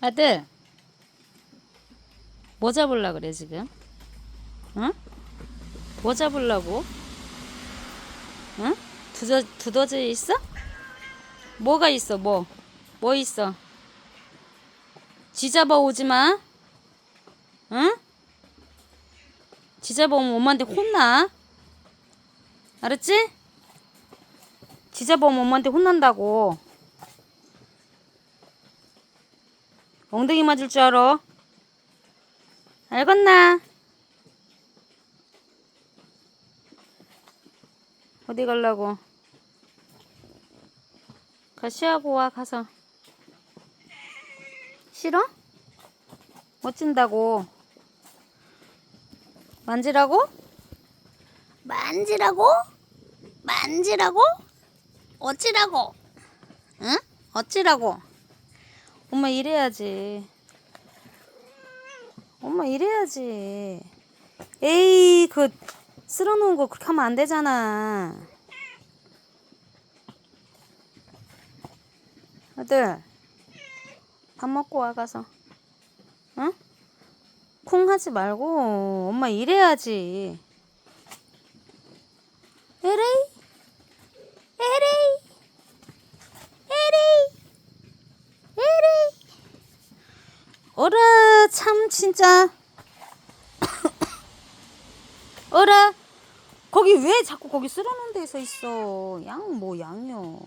아들, 뭐 잡으려 그래 지금? 응? 뭐 잡으려고? 응? 두더 두더지 있어? 뭐가 있어? 뭐? 뭐 있어? 지 잡아 오지 마. 응? 지 잡아 오면 엄마한테 혼나. 알았지? 지 잡아 오면 엄마한테 혼난다고. 엉덩이 맞을 줄 알아? 알겠나? 어디 가려고? 가 쉬하고 와 가서 싫어? 멋진다고 만지라고? 만지라고? 만지라고? 어찌라고? 응? 어찌라고? 엄마 이래야지. 엄마 이래야지. 에이, 그 쓸어 놓은 거 그렇게 하면 안 되잖아. 아들, 밥 먹고 와 가서. 응? 쿵 하지 말고 엄마 이래야지. 에레이, 에레이. 에레이. 어라 참 진짜. 어라 거기 왜 자꾸 거기 쓸어놓은 데서 있어? 양 뭐 양이요